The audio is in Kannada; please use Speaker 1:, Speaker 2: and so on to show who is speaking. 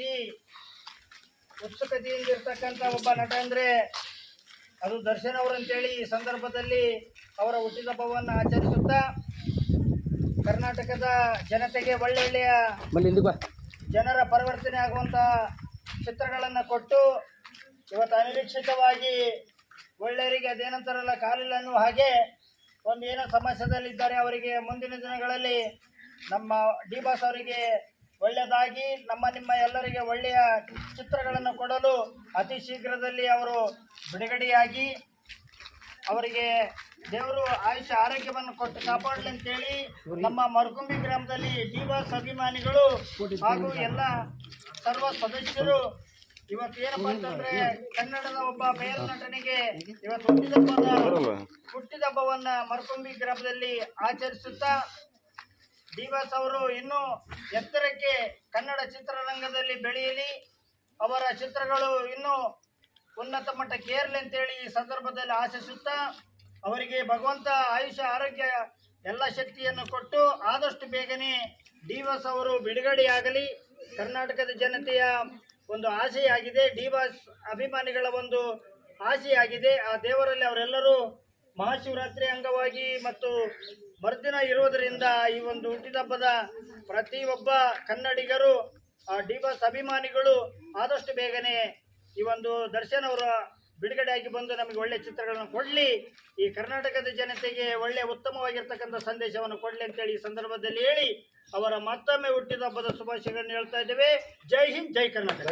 Speaker 1: ಅತಿ ಉತ್ಸುಕತೆಯಿಂದ ಇರ್ತಕ್ಕಂಥ ಒಬ್ಬ ನಟ ಅಂದರೆ ಅದು ದರ್ಶನ್ ಅವರಂತೇಳಿ ಈ ಸಂದರ್ಭದಲ್ಲಿ ಅವರ ಹುಟ್ಟಿದಬ್ಬವನ್ನು ಆಚರಿಸುತ್ತಾ ಕರ್ನಾಟಕದ ಜನತೆಗೆ ಒಳ್ಳೊಳ್ಳೆಯ ಜನರ ಪರಿವರ್ತನೆ ಆಗುವಂತ ಚಿತ್ರಗಳನ್ನು ಕೊಟ್ಟು ಇವತ್ತು ಅನಿರೀಕ್ಷಿತವಾಗಿ ಒಳ್ಳೆಯವರಿಗೆ ಅದೇನಂತಾರಲ್ಲ ಕಾಲಿಲ್ಲ ಅನ್ನುವ ಹಾಗೆ ಒಂದು ಏನೋ ಸಮಸ್ಯೆದಲ್ಲಿದ್ದಾರೆ ಅವರಿಗೆ ಮುಂದಿನ ದಿನಗಳಲ್ಲಿ ನಮ್ಮ ಡಿ ಬಾಸ್ ಅವರಿಗೆ ಒಳ್ಳೆಯದಾಗಿ ನಮ್ಮ ನಿಮ್ಮ ಎಲ್ಲರಿಗೆ ಒಳ್ಳೆಯ ಚಿತ್ರಗಳನ್ನು ಕೊಡಲು ಅತಿ ಶೀಘ್ರದಲ್ಲಿ ಅವರು ಬಿಡುಗಡೆಯಾಗಿ ಅವರಿಗೆ ದೇವರು ಆಯುಷ ಆರೋಗ್ಯವನ್ನು ಕೊಟ್ಟು ಕಾಪಾಡಲಿ ಅಂತೇಳಿ ನಮ್ಮ ಮರಕುಂಬಿ ಗ್ರಾಮದಲ್ಲಿ ಡಿವಾಸ್ ಅಭಿಮಾನಿಗಳು ಹಾಗೂ ಎಲ್ಲ ಸರ್ವ ಸದಸ್ಯರು ಇವತ್ತು ಏನಪ್ಪ ಅಂತಂದ್ರೆ ಕನ್ನಡದ ಒಬ್ಬ ಮೇಲ್ ನಟನಿಗೆ ಇವತ್ತು ಹುಟ್ಟಿದ ಹಬ್ಬವನ್ನು ಮರಕುಂಬಿ ಗ್ರಾಮದಲ್ಲಿ ಆಚರಿಸುತ್ತಾ ಡಿ ಅವರು ಇನ್ನೂ ಎತ್ತರಕ್ಕೆ ಕನ್ನಡ ಚಿತ್ರರಂಗದಲ್ಲಿ ಬೆಳೆಯಲಿ. ಅವರ ಚಿತ್ರಗಳು ಇನ್ನೂ ಉನ್ನತ ಮಟ್ಟಕ್ಕೆ ಏರಲಿ ಅಂತೇಳಿ ಈ ಸಂದರ್ಭದಲ್ಲಿ ಆಶಿಸುತ್ತಾ, ಅವರಿಗೆ ಭಗವಂತ ಆಯುಷ್ಯ ಆರೋಗ್ಯ ಎಲ್ಲ ಶಕ್ತಿಯನ್ನು ಕೊಟ್ಟು ಆದಷ್ಟು ಬೇಗನೆ ಡಿ ವಾಸ್ ಅವರು ಬಿಡುಗಡೆಯಾಗಲಿ. ಕರ್ನಾಟಕದ ಜನತೆಯ ಒಂದು ಆಸೆಯಾಗಿದೆ. ಡಿ ಬಾಸ್ ಅಭಿಮಾನಿಗಳ ಒಂದು ಆಸೆಯಾಗಿದೆ. ಆ ದೇವರಲ್ಲಿ ಅವರೆಲ್ಲರೂ ಮಹಾಶಿವರಾತ್ರಿ ಅಂಗವಾಗಿ ಮತ್ತು ಮರುದಿನ ಇರುವುದರಿಂದ ಈ ಒಂದು ಹುಟ್ಟಿದಬ್ಬದ ಪ್ರತಿಯೊಬ್ಬ ಕನ್ನಡಿಗರು ಡಿ ಬಾಸ್ ಅಭಿಮಾನಿಗಳು ಆದಷ್ಟು ಬೇಗನೆ ಈ ಒಂದು ದರ್ಶನ್ ಅವರ ಬಿಡುಗಡೆಯಾಗಿ ಬಂದು ನಮಗೆ ಒಳ್ಳೆ ಚಿತ್ರಗಳನ್ನು ಕೊಡಲಿ. ಈ ಕರ್ನಾಟಕದ ಜನತೆಗೆ ಒಳ್ಳೆ ಉತ್ತಮವಾಗಿರ್ತಕ್ಕಂಥ ಸಂದೇಶವನ್ನು ಕೊಡಲಿ ಅಂತೇಳಿ ಈ ಸಂದರ್ಭದಲ್ಲಿ ಹೇಳಿ ಅವರ ಮತ್ತೊಮ್ಮೆ ಹುಟ್ಟಿದ ಹಬ್ಬದ ಶುಭಾಶಯಗಳನ್ನು ಹೇಳ್ತಾ ಇದ್ದೇವೆ. ಜೈ ಹಿಂದ್ ಜೈ ಕರ್ನಾಟಕ.